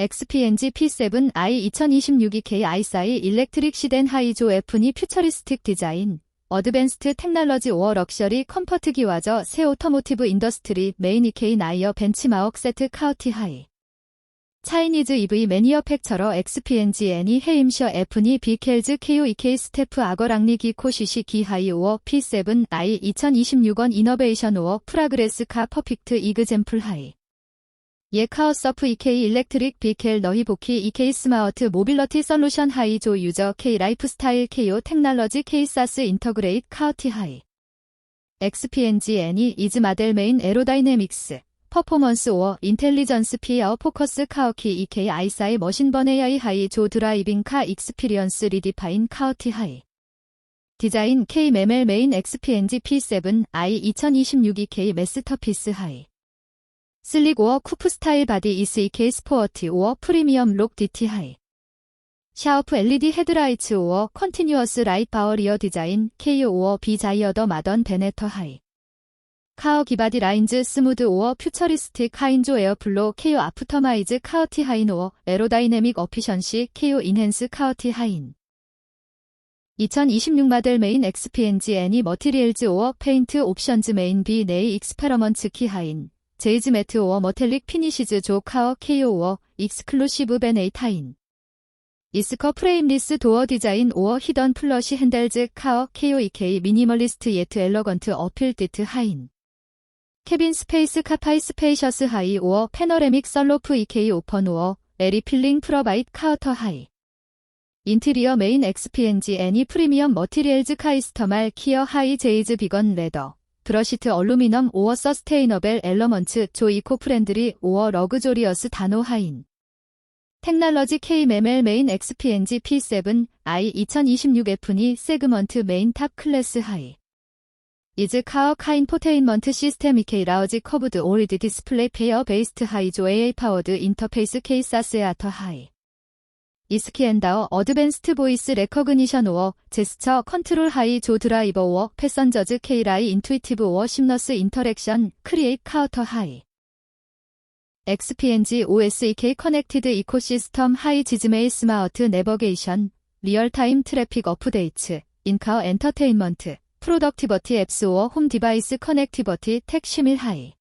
XPNG P7i 2026EK i4 일렉트릭 시덴 하이조 F니 퓨처리스틱 디자인 어드밴스트 테크놀로지 오어 럭셔리 컴퍼트 기와저 새 오토모티브 인더스트리 메인 EK 나이어 벤치마옥 세트 카우티 하이. 차이니즈 EV 매니어 팩처러 XPNG 애니 헤임셔 F니 비켈즈 KO EK 스태프 아거랑리 기 코 시시 기하이 오어 P7i 2026원 이너베이션 오어 프라그레스 카 퍼픽트 이그젠플 하이 예카오 서프 EK 일렉트릭 비켈 너희 보키 EK 스마트 모빌러티 솔루션 하이조 유저 K 라이프스타일 KO 테크놀로지 K 사스 인터그레이트 카우티 하이. XPNG 애니 이즈 마델 메인 에로다이내믹스. 퍼포먼스 오어 인텔리전스 피어 포커스 카오키 EK 아이사이 머신번 AI 하이 조 드라이빙 카 익스피리언스 리디파인 카오티 하이. 디자인 K 메멜 메인 XPNG P7 i 2026 EK 매스터피스 하이 슬릭 오어 쿠프 스타일 바디 이스 EK 스포어티 오어 프리미엄 록 DT 하이. 샤오프 LED 헤드라이츠 오어 컨티뉴어스 라이트 파워 리어 디자인 K 오어 비자이어더 마던 베네터 하이. 카어 기바디 라인즈 스무드 오어 퓨처리스틱 하인조 에어플로 KO 아프터마이즈 카어티 하인 오어 에로다이내믹 어피션시 KO 인핸스 카어티 하인. 2026 마델 메인 XPNG 애니 머티리얼즈 오어 페인트 옵션즈 메인 비 네이 익스페러먼츠 키 하인 제이즈 매트 오어 머텔릭 피니시즈 조 카어 KO 오어 익스클루시브 베네이 타인. 이스커 프레임리스 도어 디자인 오어 히던 플러시 핸들즈 카어 KOEK 미니멀리스트 예트 엘러건트 어필 디트 하인. 케빈 스페이스 카파이 스페이셔스 하이 오어 패너레믹 썰로프 EK 오펀 오어 에리 필링 프로바이트 카우터 하이. 인테리어 메인 XPNG 애니 프리미엄 머티리얼즈 카이스터말 키어 하이 제이즈 비건 레더 브러시트 얼루미넘 오어 서스테이너벨 엘러먼츠 조 이코 프렌드리 오어 러그조리어스 다노 하인. 테크놀로지 K 메멜 메인 XPNG P7 i 2026F니 세그먼트 메인 탑 클래스 하이. 이즈 카어 카인 포테인먼트 시스템 EK 라우지 커브드 올드 디스플레이 페어 베이스트 하이 조 AA 파워드 인터페이스 케이사스 아터 하이 이스키 엔다어 어드밴스트 보이스 레커그니션 오어 제스처 컨트롤 하이 조 드라이버 오어 패선저즈 K라이 인투이티브 오어 심너스 인터랙션 크리에이트 카우터 하이. XPNG OSEK 커넥티드 이코시스템 하이 지즈메이 스마트 내버게이션 리얼타임 트래픽 어프데이츠 인카어 엔터테인먼트 프로덕티버티 앱스 오어 홈 디바이스 커넥티버티 택 쉬밀 하이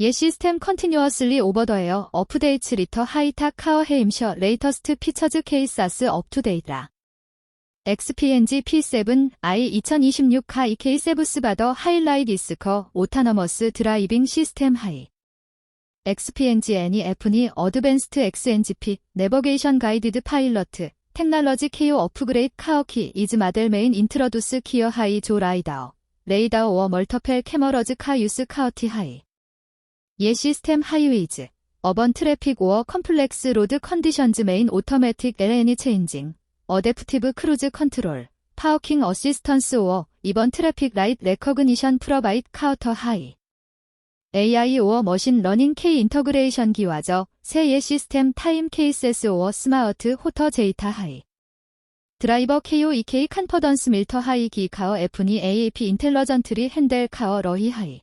예 시스템 컨티뉴어슬리 오버 더 에어 어프데이츠 리터 하이타 카어 헤임셔 레이터스트 피처즈 케이사스 업투데이라. XPNG P7 i 2026카 EK 세부스 바더 하이라이트 이스커 오타너머스 드라이빙 시스템 하이. XPNG 애니 F니 어드밴스트 XNGP 내버게이션 가이디드 파일러트 테크놀로지 KO 업그레이드 카어키 이즈 마델 메인 인트러두스 키어 하이 조 라이다어 레이다어 워 멀터펠 캐머러즈 카 유스 카어티 하이 예 시스템 하이웨이즈 어번 트래픽 오어 컴플렉스 로드 컨디션즈 메인 오토매틱 LNE 체인징 어댑티브 크루즈 컨트롤 파워킹 어시스턴스 오어 이번 트래픽 라이트 레커그니션 프로바이트 카우터 하이. AI 오어 머신 러닝 K 인터그레이션 기와저 새예 시스템 타임 케이스스 오어 스마트 호터 제이타 하이. 드라이버 KO EK 컨퍼던스 밀터 하이 기 카어 F니 AAP 인텔러전트리 핸델 카어 러히 하이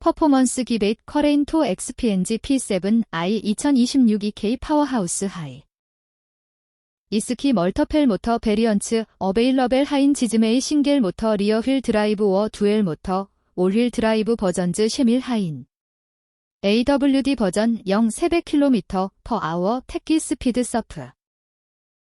퍼포먼스 기베이트 커레인토 XPNG P7 i 2026 EK 파워하우스 하이. 이스키 멀터펠 모터 베리언츠 어베일러벨 하인 지즈메이 싱겔 모터 리어 휠 드라이브 워 두엘 모터 올휠 드라이브 버전즈 쉐밀 하인. AWD 버전 0 300km per hour 택기 스피드 서프